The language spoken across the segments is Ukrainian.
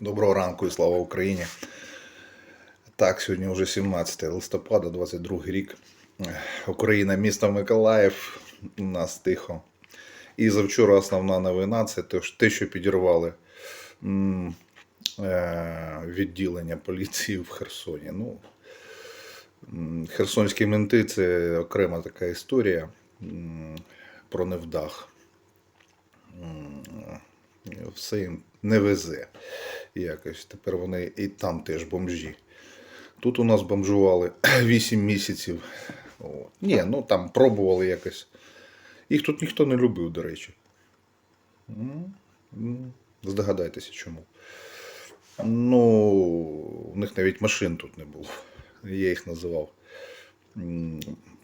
Доброго ранку і слава Україні. Так, сьогодні вже 17 листопада, 22 рік. Україна, місто Миколаїв. У нас тихо. І завчора основна новина це те, що- підірвали е, відділення поліції в Херсоні. Ну, херсонські менти це окрема така історія про невдах. Все їм не везе якось. Тепер вони і там теж бомжі. Тут у нас бомжували 8 місяців. От. Ні, ну там пробували якось. Їх тут ніхто не любив, до речі. Здогадайтеся чому. Ну, у них навіть машин тут не було. Я їх називав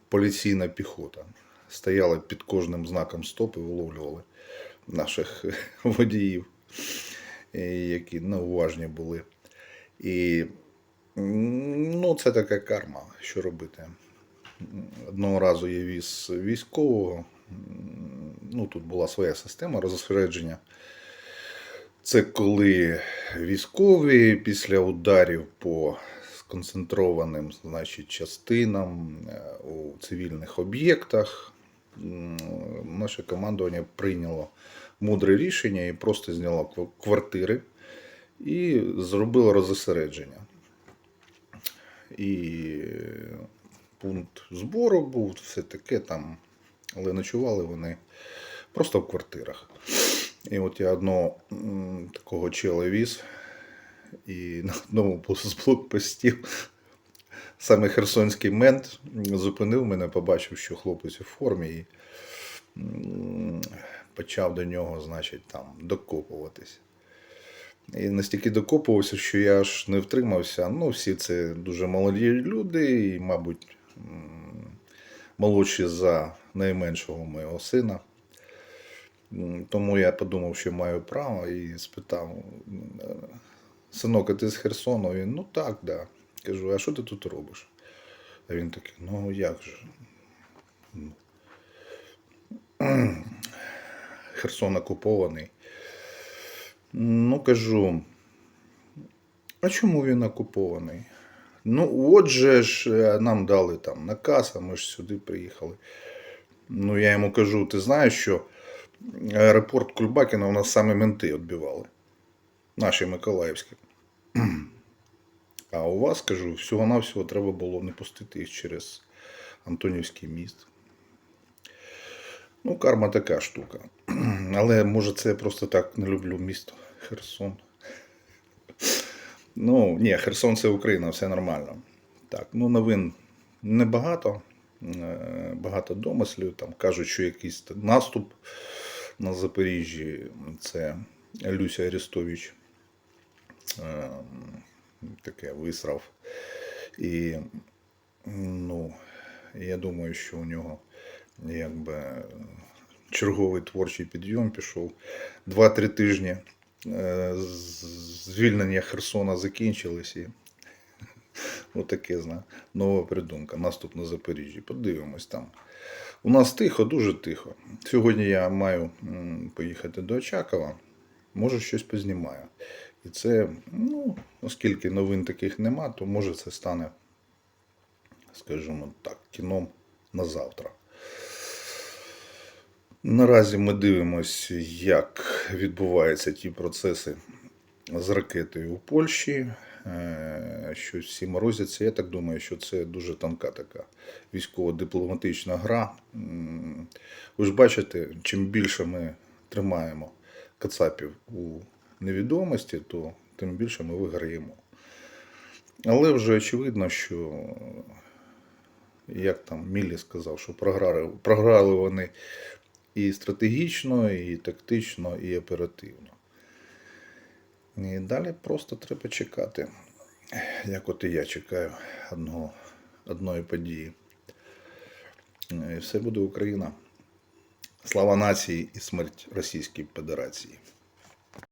поліційна піхота. Стояли під кожним знаком стоп і виловлювали наших водіїв, які неуважні були. І ну, це така карма, що робити. Одного разу я віз військового. Ну, тут була своя система розосередження. Це коли військові після ударів по сконцентрованим значить, частинам е, у цивільних об'єктах наше командування прийняло мудре рішення і просто зняло квартири і зробило розосередження. І пункт збору був, все таке там, але ночували вони просто в квартирах. І от я одного такого чела віз, і на одному з блокпостів саме херсонський мент зупинив мене, побачив, що хлопець у формі, і почав до нього, значить, там докопуватись. І настільки докопувався, що я аж не втримався. Ну, всі це дуже молоді люди, і, мабуть, молодші за найменшого моєго сина. Тому я подумав, що маю право, і спитав: синок, а ти з Херсону? Він, ну так, да. Кажу, а що ти тут робиш? А він такий, ну як же? Херсон окупований. Ну, кажу, а чому він окупований? Ну, отже ж, е, нам дали там наказ, а ми ж сюди приїхали. Ну, я йому кажу, ти знаєш, що аеропорт Кульбакіна у нас саме менти відбивали. Наші Миколаївські. А у вас, кажу, всього-навсього треба було не пустити їх через Антонівський міст. Ну, карма така штука. Але може це я просто так не люблю місто Херсон. Ну, ні, Херсон це Україна, все нормально. Так, ну новин небагато. Е, Багато домислів. Там кажуть, що якийсь наступ на Запоріжжі. Це Люся Арестович е, таке висрав. І ну, я думаю, що у нього якби черговий творчий підйом пішов. Два-три тижні е, звільнення Херсона закінчились і отаке зна, нова придумка. Наступ на Запоріжжі. Подивимось там. У нас тихо, дуже тихо. Сьогодні я маю поїхати до Очакова. Може, щось познімаю. І це, ну, оскільки новин таких нема, то може це стане, скажімо так, кіном на завтра. Наразі ми дивимося, як відбуваються ті процеси з ракетою у Польщі. Е, Що всі морозяться. Я так думаю, що це дуже тонка така військово-дипломатична гра. Ви ж бачите, чим більше ми тримаємо кацапів у невідомості, то тим більше ми виграємо. Але вже очевидно, що як там Міллі сказав, що програли, програли вони і стратегічно, і тактично, і оперативно. І далі просто треба чекати, як от і я чекаю одного, одної події. І все буде Україна. Слава нації і смерть Російській Федерації.